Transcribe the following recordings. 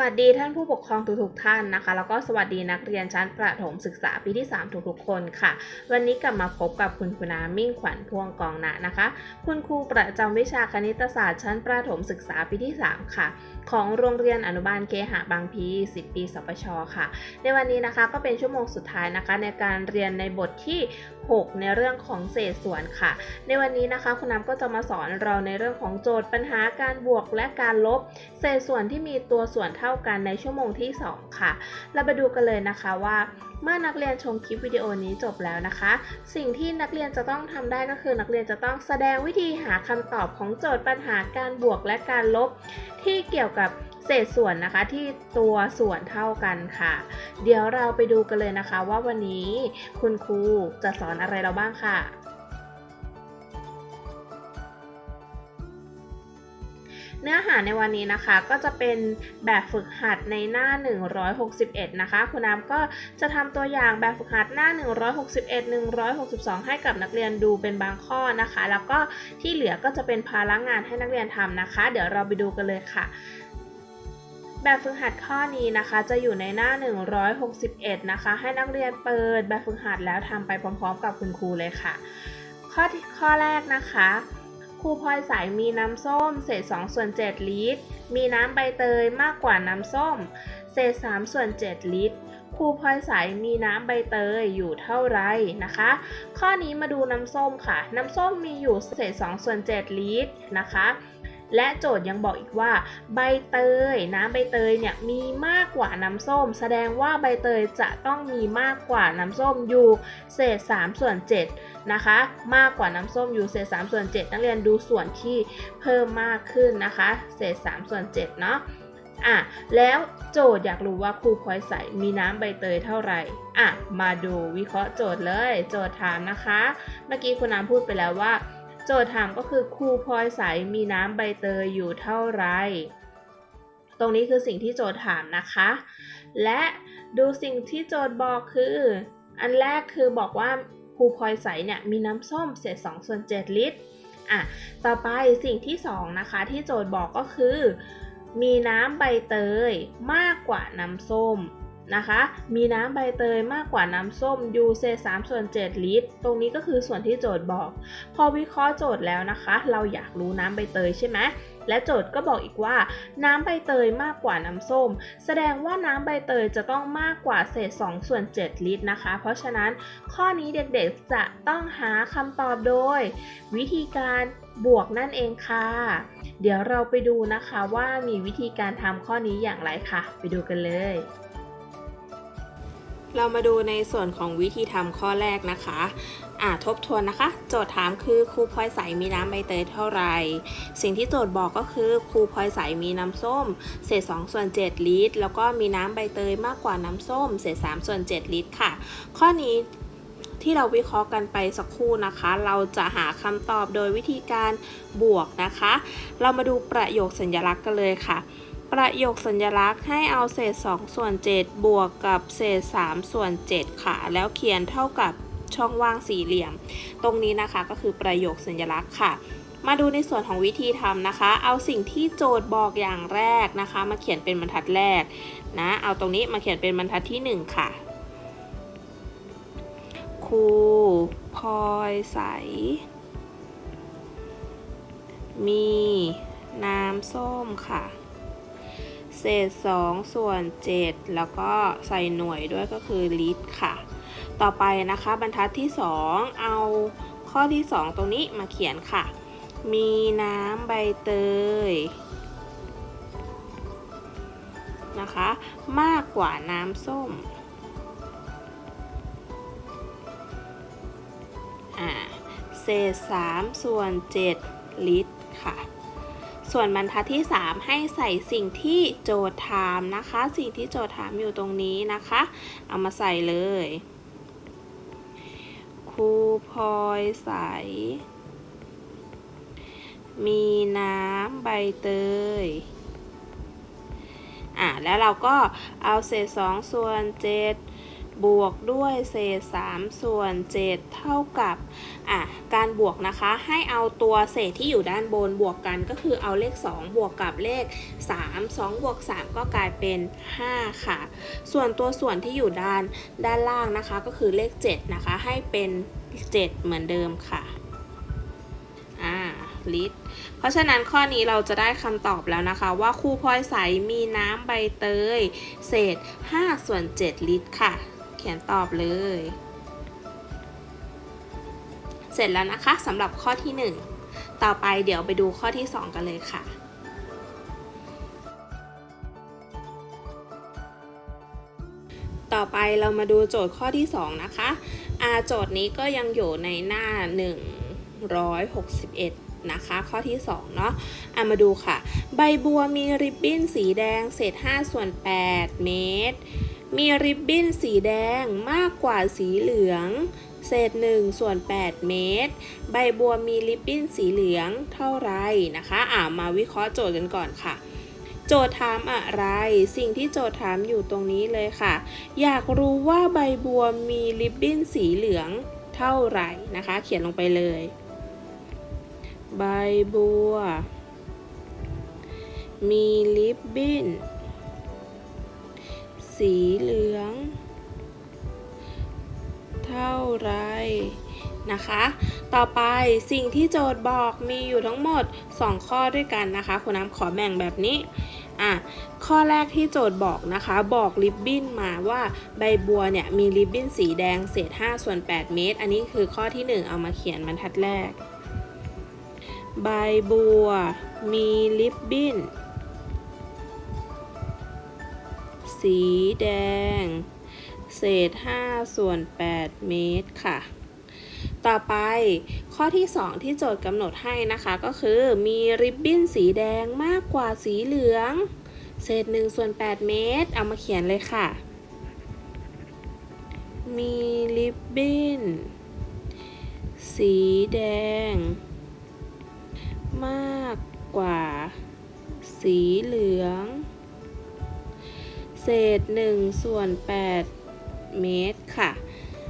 วัสดีท่านผู้ปกครองทุกๆท่านนะคะ แล้วก็สวัสดีนักเรียนชั้นประถมศึกษาปีที่ 3 ทุกๆคนค่ะ วันนี้กลับมาพบกับคุณคุณามิ่งขวัญพวงกองนะนะคะ คุณครูประจำวิชาคณิตศาสตร์ชั้นประถมศึกษาปีที่ 3 ค่ะ ของโรงเรียนอนุบาลเคหะบางพี10 ปีสปชค่ะ ในวันนี้นะคะก็เป็นชั่วโมงสุดท้ายนะคะ ในการเรียนในบทที่ 6 ในเรื่องของเศษส่วนค่ะ ในวันนี้นะคะคุณน้ำก็จะมาสอนเราในเรื่องของโจทย์ปัญหาการบวกและการลบ เศษส่วนที่มีตัวส่วนเท่ากันในชั่วโมงที่ 2 ค่ะ เราไปดูกันเลยนะคะว่าเมื่อนักเรียนชมคลิปวิดีโอนี้จบแล้วนะคะ สิ่งที่นักเรียนจะต้องทำได้ก็คือนักเรียนจะต้องแสดงวิธีหาคำตอบของโจทย์ปัญหาการบวกและการลบ ที่เกี่ยวกับเศษส่วนนะคะที่ตัวส่วนเท่ากันค่ะ เดี๋ยวเราไปดูกันเลยนะคะว่าวันนี้คุณครูจะสอนอะไรเราบ้างค่ะ เนื้อหาในวันนี้นะคะก็จะเป็นแบบฝึกหัดในหน้า 161 นะคะ คุณน้ำก็จะทำตัวอย่างแบบฝึกหัดหน้า 161 162 ให้กับนักเรียนดูเป็นบางข้อนะคะ แล้วก็ที่เหลือก็จะเป็นภาระงานให้นักเรียนทำนะคะ เดี๋ยวเราไปดูกันเลยค่ะแบบฝึกหัดข้อนี้นะคะจะอยู่ในหน้า 161 นะคะ ให้นักเรียนเปิดแบบฝึกหัดแล้วทำไปพร้อม ๆ กับคุณครูเลยค่ะ ข้อที่ข้อแรกนะคะ ครูพลอยใสมีน้ำส้ม เศษ2ส่วน7ลิตร มีน้ำใบเตยมากกว่าน้ำส้ม เศษ3ส่วน7ลิตรครูพลอยใสมีน้ำใบเตยอยู่เท่าไรนะคะ ข้อนี้มาดูน้ำส้มค่ะ น้ำส้มมีอยู่เศษ2ส่วน7ลิตรนะคะและโจทย์ยังบอกอีกว่า ใบเตย น้ำใบเตยเนี่ยมีมากกว่าน้ำส้ม แสดงว่าใบเตยจะต้องมีมากกว่าน้ำส้มอยู่ เศษ3ส่วน7 นะคะ มากกว่าน้ำส้มอยู่เศษ3ส่วน7นักเรียนดูส่วนที่เพิ่มมากขึ้นนะคะ เศษ3ส่วน7เนาะอะแล้วโจทย์อยากรู้ว่าครูพลอยใส่มีน้ำใบเตยเท่าไหร่อะมาดูวิเคราะห์โจทย์เลย โจทย์ถามนะคะ เมื่อกี้คุณน้ำพูดไปแล้วว่า โจทย์ถามก็คือครูพลอยใสมีน้ำใบเตยอยู่เท่าไหร่ตรงนี้คือสิ่งที่โจทย์ถามนะคะ และดูสิ่งที่โจทย์บอกคือ อันแรกคือบอกว่า ครูพลอยใสเนี่ยมีน้ำส้มเศษ2ส่วน7ลิตรอะต่อไปสิ่งที่ 2 นะคะ ที่โจทย์บอกก็คือ มีน้ำใบเตยมากกว่าน้ำส้ม นะคะ มีน้ำใบเตยมากกว่าน้ำส้มยูเซ3ส่วน7ลิตร ตรงนี้ก็คือส่วนที่โจทย์บอก พอวิเคราะห์โจทย์แล้วนะคะ เราอยากรู้น้ำใบเตยใช่ไหมและโจทย์ก็บอกอีกว่า น้ำใบเตยมากกว่าน้ำส้ม แสดงว่าน้ำใบเตยจะต้องมากกว่าเศษ 2 ส่วน 7 ลิตรนะคะ เพราะฉะนั้นข้อนี้เด็กๆจะต้องหาคำตอบโดย วิธีการบวกนั่นเองค่ะ เดี๋ยวเราไปดูนะคะว่ามีวิธีการทำข้อนี้อย่างไรค่ะ ไปดูกันเลย เรามาดูในส่วนของวิธีทำข้อแรกนะคะอ่าทบทวนนะคะ โจทย์ถามคือครูพลอยใสมีน้ำใบเตยเท่าไหร่ สิ่งที่โจทย์บอกก็คือครูพลอยใสมีน้ำส้ม เศษ2ส่วน7ลิตร แล้วก็มีน้ำใบเตยมากกว่าน้ำส้ม เศษ3ส่วน7ลิตรค่ะ ข้อนี้ที่เราวิเคราะห์กันไปสักครู่นะคะ เราจะหาคำตอบโดยวิธีการบวกนะคะ เรามาดูประโยคสัญลักษณ์กันเลยค่ะ ประโยคสัญลักษณ์ให้เอาเศษ 2 ส่วน 7 บวกกับเศษ 3 ส่วน 7 ค่ะ แล้วเขียนเท่ากับช่องว่างสี่เหลี่ยม ตรงนี้นะคะก็คือประโยคสัญลักษณ์ค่ะ มาดูในส่วนของวิธีทำนะคะ เอาสิ่งที่โจทย์บอกอย่างแรกนะคะ มาเขียนเป็นบรรทัดแรกนะ เอาตรงนี้มาเขียนเป็นบรรทัดที่ 1 ค่ะครูพลอยใส มีน้ำส้มค่ะ เศษ 2 ส่วน 7 แล้วก็ใส่หน่วยด้วยก็คือลิตรค่ะ ต่อไปนะคะบรรทัดที่ 2 เอาข้อที่ 2 ตรงนี้มาเขียนค่ะ มีน้ำใบเตยนะคะ มากกว่าน้ำส้มเศษ3ส่วน 7 ลิตรค่ะ ส่วนบรรทัดที่ 3 ให้ใส่สิ่งที่โจทย์ถามนะคะ สิ่งที่โจทย์ถามอยู่ตรงนี้นะคะ เอามาใส่เลยครูพลอยใส มีน้ำใบเตยอะแล้วเราก็เอาเศษ2ส่วน7 บวกด้วยเศษ3ส่วน 7 เท่ากับอะการบวกนะคะให้เอาตัวเศษที่อยู่ด้านบนบวกกันก็คือเอาเลข 2 บวกกับเลข 3 2 บวก 3 ก็กลายเป็น 5 ค่ะ ส่วนตัวส่วนที่อยู่ด้านด้านล่างนะคะก็คือเลข 7 นะคะ ให้เป็น 7 เหมือนเดิมค่ะอ่าลิตรเพราะฉะนั้นข้อนี้เราจะได้คำตอบแล้วนะคะ ว่าครูพลอยใสมีน้ำใบเตย เศษ 5 ส่วน 7 ลิตรค่ะ เขียนตอบเลย เสร็จแล้วนะคะสำหรับข้อที่ 1 ต่อไปเดี๋ยวไปดูข้อที่ 2 กันเลยค่ะต่อไปเรามาดูโจทย์ข้อที่ 2 นะคะอาโจทย์นี้ก็ยังอยู่ในหน้า 161 นะคะ ข้อที่ 2 เนาะอะมาดูค่ะ ใบบัวมีริบบิ้นสีแดง เศษ5ส่วน8เมตร มีริบบิ้นสีแดงมากกว่าสีเหลือง เศษ1ส่วน 8 เมตร ใบบัวมีริบบิ้นสีเหลืองเท่าไรนะคะอ่ามาวิเคราะห์โจทย์กันก่อนค่ะ โจทย์ถามอะไร สิ่งที่โจทย์ถามอยู่ตรงนี้เลยค่ะ อยากรู้ว่าใบบัวมีริบบิ้นสีเหลืองเท่าไหร่นะคะ เขียนลงไปเลย ใบบัว มีริบบิ้น สีเหลือง เท่าไรนะคะ ต่อไปสิ่งที่โจทย์บอกมีอยู่ทั้งหมด 2 ข้อด้วยกันนะคะคุณน้ำขอแบ่งแบบนี้อะข้อแรกที่โจทย์บอกนะคะ บอกริบบิ้นมาว่าใบบัวเนี่ยมีริบบิ้นสีแดงเศษ5ส่วน8เมตร อันนี้คือข้อที่ 1 เอามาเขียนบรรทัดแรก ใบบัวมีริบบิ้น สีแดง เศษ 5 ส่วน 8 เมตรค่ะ ต่อไปข้อที่ 2 ที่โจทย์กำหนดให้นะคะก็คือมีริบบิ้นสีแดงมากกว่าสีเหลือง เศษ 1 ส่วน 8 เมตร เอามาเขียนเลยค่ะ มีริบบิ้นสีแดง มากกว่า สีเหลือง เศษ1ส่วน8เมตรค่ะ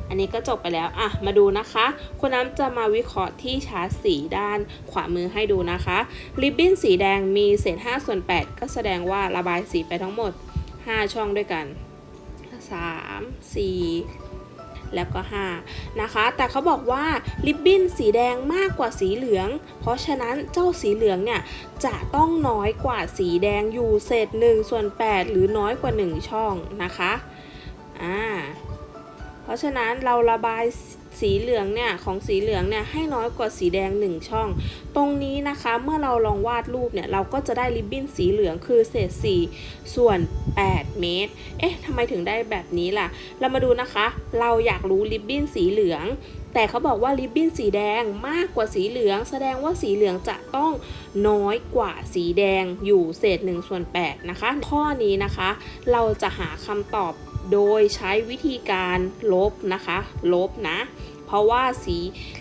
อันนี้ก็จบไปแล้ว อะ มาดูนะคะ คุณน้ำจะมาวิเคราะห์ที่ชาร์ตสีด้านขวามือให้ดูนะคะ ริบบิ้นสีแดงมีเศษ5ส่วน8ก็แสดงว่าระบายสีไปทั้งหมด 5 ช่องด้วยกัน 3 4 แล้วก็ 5 นะคะ แต่เขาบอกว่าลิบบิ้นสีแดงมากกว่าสีเหลือง เพราะฉะนั้นเจ้าสีเหลืองเนี่ยจะต้องน้อยกว่าสีแดงอยู่เศษ1ส่วน 8 หรือน้อยกว่า 1 ช่องนะคะอ่าเพราะฉะนั้นเราระบาย สีเหลืองเนี่ยของสีเหลืองเนี่ยให้น้อยกว่าสีแดง 1 ช่อง ตรงนี้นะคะเมื่อเราลองวาดรูปเนี่ยเราก็จะได้ริบบิ้นสีเหลืองคือเศษ4ส่วน 8 เมตร เอ๊ะทำไมถึงได้แบบนี้ล่ะ เรามาดูนะคะ เราอยากรู้ริบบิ้นสีเหลือง แต่เขาบอกว่าริบบิ้นสีแดงมากกว่าสีเหลือง แสดงว่าสีเหลืองจะต้องน้อยกว่าสีแดงอยู่เศษ1ส่วน8นะคะ ข้อนี้นะคะ เราจะหาคำตอบ โดยใช้วิธีการลบนะคะ ลบนะ เพราะว่าสี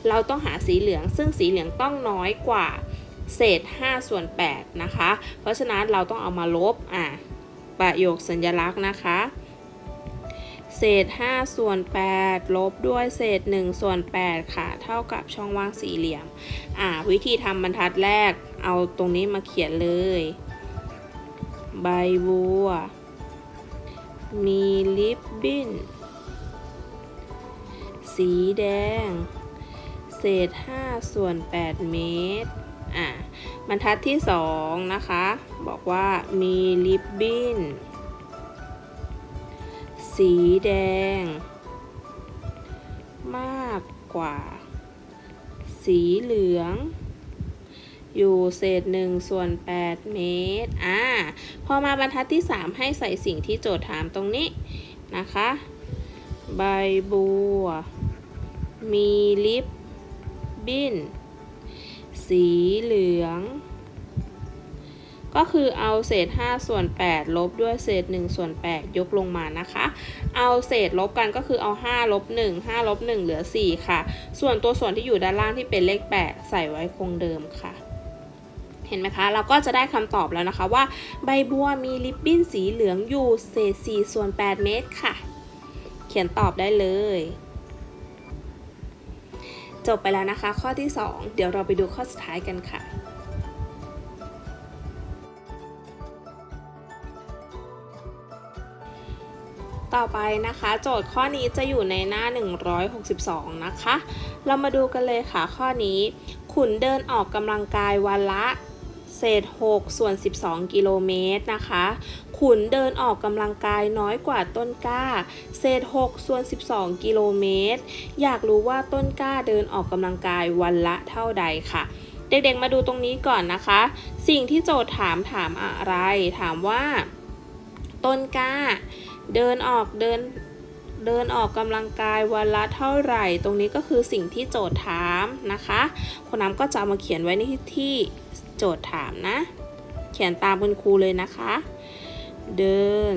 เราต้องหาสีเหลือง ซึ่งสีเหลืองต้องน้อยกว่าเศษ 5 ส่วน 8 นะคะ เพราะฉะนั้นเราต้องเอามาลบอะประโยคสัญลักษณ์นะคะ เศษ 5 ส่วน 8 ลบด้วยเศษ 1 ส่วน 8 ค่ะ เท่ากับช่องว่างสี่เหลี่ยม อ่า วิธีทำบรรทัดแรก เอาตรงนี้มาเขียนเลย ใบบัว มีลิปบิ้น สีแดง เศษ 5 ส่วน 8 เมตร อะบรรทัดที่ 2 นะคะ บอกว่ามีลิปบิ้น สีแดง มากกว่า สีเหลือง อยู่เศษ1ส่วน8เมตร อ่า พอมาบรรทัดที่ 3 ให้ใส่สิ่งที่โจทย์ถามตรงนี้นะคะ ใบบัว มีลิปบิ้น สีเหลือง ก็คือเอาเศษ 5 ส่วน 8 ลบด้วยเศษ 1 ส่วน 8 ยกลงมานะคะ เอาเศษลบกันก็คือเอา 5 ลบ 1 5 ลบ 1 เหลือ 4 ค่ะ ส่วนตัวส่วนที่อยู่ด้านล่างที่เป็นเลข 8 ใส่ไว้คงเดิมค่ะ เห็นไหมคะ เราก็จะได้คำตอบแล้วนะคะว่า ใบบัวมีริบบิ้นสีเหลืองอยู่เศษ4ส่วน 8 เมตรค่ะ เขียนตอบได้เลย จบไปแล้วนะคะ ข้อที่ 2 เดี๋ยวเราไปดูข้อสุดท้ายกันค่ะต่อไปนะคะ โจทย์ข้อนี้จะอยู่ในหน้า 162 นะคะ เรามาดูกันเลยค่ะข้อนี้ ขุนเดินออกกำลังกายวันละ เศษ 6 ส่วน 12 กิโลเมตรนะคะ ขุนเดินออกกำลังกายน้อยกว่าต้นกล้า เศษ 6 ส่วน 12 กิโลเมตร อยากรู้ว่าต้นกล้าเดินออกกำลังกายวันละเท่าใดค่ะ เด็กๆมาดูตรงนี้ก่อนนะคะ สิ่งที่โจทย์ถามถามอะไร ถามว่า ต้นกล้า เดินออกเดินเดินออกกำลังกายวันละเท่าไหร่ ตรงนี้ก็คือสิ่งที่โจทย์ถามนะคะ คุณน้ำก็จะมาเขียนไว้ในที่ โจทย์ถามนะ เขียนตามคุณครูเลยนะคะ เดิน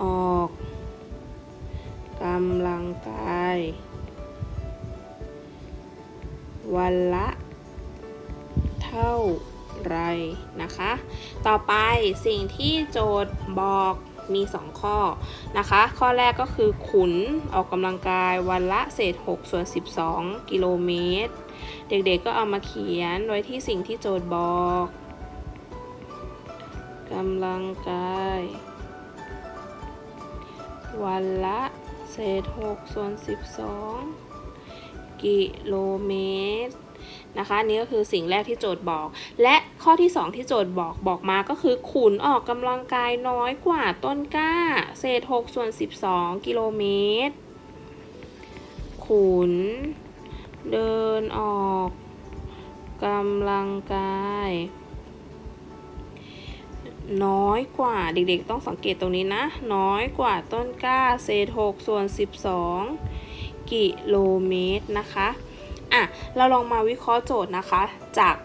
ออกกำลังกาย วันละ เท่าไรนะคะ ต่อไปสิ่งที่โจทย์บอก มี 2 ข้อนะคะ ข้อแรกก็คือขุนออกกำลังกายวันละเศษ 6 ส่วน 12 กิโลเมตร เด็กๆก็เอามาเขียนไว้ที่สิ่งที่โจทย์บอกกำลังกาย วันละเศษ 6 ส่วน 12 กิโลเมตร นะคะอันนี่ก็คือสิ่งแรกที่โจทย์บอก และข้อที่ 2 ที่โจทย์บอกบอกมาก็คือขุนออกกำลังกายน้อยกว่าต้นกล้า เศษ6ส่วน12 กิโลเมตร ขุน เดินออกกำลังกาย น้อยกว่าเด็กๆ ต้องสังเกตตรงนี้นะ น้อยกว่าต้นกล้า เศษ6ส่วน12 กิโลเมตรนะคะ อะเราลองมาวิเคราะห์โจทย์นะคะ จาก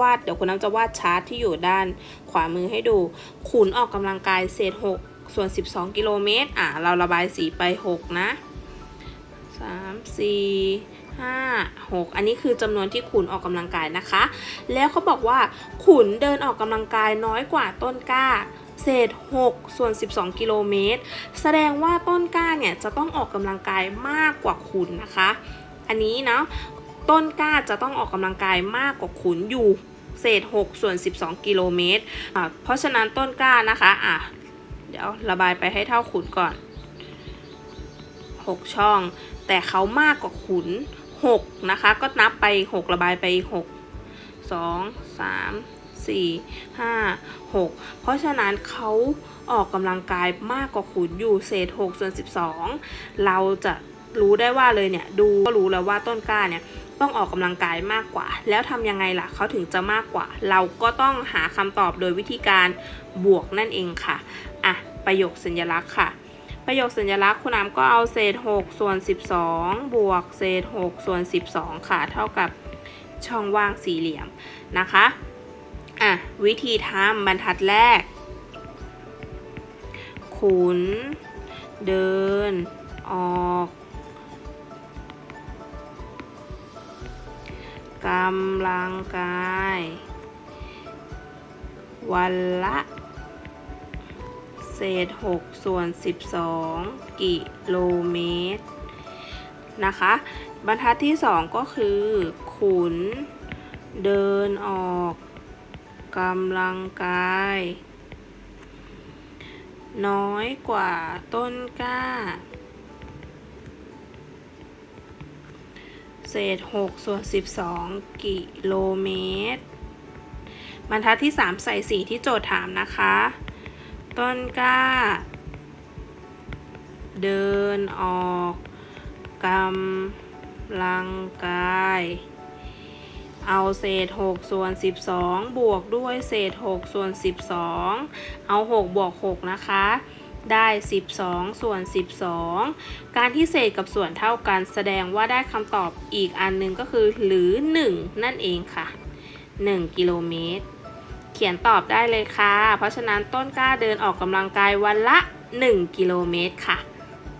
วาดเดี๋ยวคุณน้ำจะวาดชาร์ตที่อยู่ด้านขวามือให้ดูขุนออกกำลังกายเศษ 6 ส่วน 12 กิโลเมตรอะเราระบายสีไป 6 นะ 3 4 5 6 อันนี้คือจำนวนที่ขุนออกกำลังกายนะคะ แล้วเขาบอกว่าขุนเดินออกกำลังกายน้อยกว่าต้นกล้า เศษ 6 ส่วน 12 กิโลเมตร แสดงว่าต้นกล้าเนี่ยจะต้องออกกำลังกายมากกว่าขุนนะคะ อันนี้เนาะต้นกล้าจะต้องออกกำลังกายมากกว่าขุนอยู่เศษ 6 ส่วน 12 กิโลเมตร เพราะฉะนั้นต้นกล้านะคะอะเดี๋ยวระบายไปให้เท่าขุนก่อน 6 ช่อง แต่เขามากกว่าขุน 6 นะคะ ก็นับไป 6 ระบายไป 6 2 3 4 5 6 เพราะฉะนั้นเขาออกกำลังกายมากกว่าขุนอยู่เศษ 6 ส่วน 12 เราจะ รู้ได้ว่าเลยเนี่ยดูก็รู้แล้วว่าต้นกล้าเนี่ยต้องออกกำลังกายมากกว่า แล้วทำยังไงล่ะเขาถึงจะมากกว่า เราก็ต้องหาคำตอบโดยวิธีการบวกนั่นเองค่ะอะประโยคสัญลักษณ์ค่ะ ประโยคสัญลักษณ์คุณน้ำก็เอาเศษ 6 ส่วน 12 บวกเศษ 6 ส่วน 12 ค่ะ เท่ากับช่องว่างสี่เหลี่ยมนะคะอะวิธีทำบรรทัดแรก ขุน เดิน ออำลังกาย วันละ เศษ6ส่วน 12 กิโลเมตร นะคะ บรรทัดที่ 2 ก็คือ ขุน เดินออกกำลังกาย น้อยกว่าต้นกล้า เศษ6ส่วน 12 กิโลเมตร บรรทัดที่ 3 ใส่สีที่โจทย์ถามนะคะ ต้นกล้า เดินออกกำลังกาย เอาเศษ6ส่วน 12 บวกด้วยเศษ6ส่วน 12 เอา 6 บวก 6 นะคะ ได้ 12 ส่วน 12 การที่เศษกับส่วนเท่ากัน แสดงว่าได้คำตอบอีกอันหนึงก็คือ หรือ 1 นั่นเองค่ะ 1 กิโลเมตร เขียนตอบได้เลยค่ะ เพราะฉะนั้นต้นกล้าเดินออกกำลังกายวันละ 1 กิโลเมตรค่ะ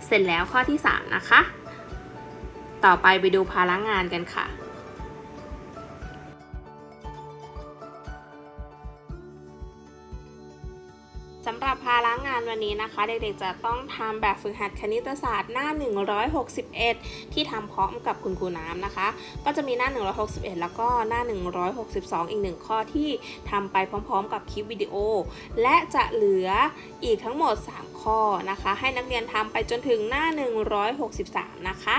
เสร็จแล้วข้อที่ 3 นะคะ ต่อไปไปดูภาระงานกันค่ะ วันนี้นะคะ เด็กๆจะต้องทำแบบฝึกหัดคณิตศาสตร์หน้า 161 ที่ทำพร้อมกับคุณครูน้ำนะคะ ก็จะมีหน้า 161 แล้วก็หน้า 162 อีกหนึ่งข้อที่ทำไปพร้อมๆ กับคลิปวิดีโอ และจะเหลืออีกทั้งหมด 3ข้อนะคะ ให้นักเรียนทำไปจนถึงหน้า 163 นะคะ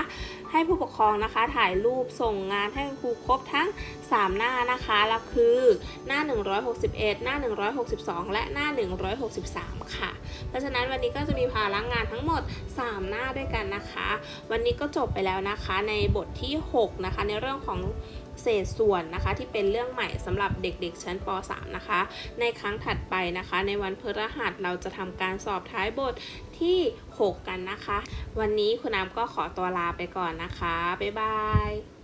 ให้ผู้ปกครองนะคะถ่ายรูปส่งงานให้คุณครูครบทั้ง 3 หน้านะคะแล้วคือหน้า 161 หน้า 162 และหน้า 163 ค่ะ เพราะฉะนั้นวันนี้ก็จะมีภาระงานทั้งหมด 3 หน้าด้วยกันนะคะ วันนี้ก็จบไปแล้วนะคะในบทที่ 6 นะคะในเรื่องของ เศษส่วนนะคะ ที่เป็นเรื่องใหม่สำหรับเด็กๆชั้นป .3 นะคะ ในครั้งถัดไปนะคะ ในวันพฤหัสเราจะทำการสอบท้ายบทที่ 6 กันนะคะ วันนี้คุณน้ำก็ขอตัวลาไปก่อนนะคะ บ๊ายบาย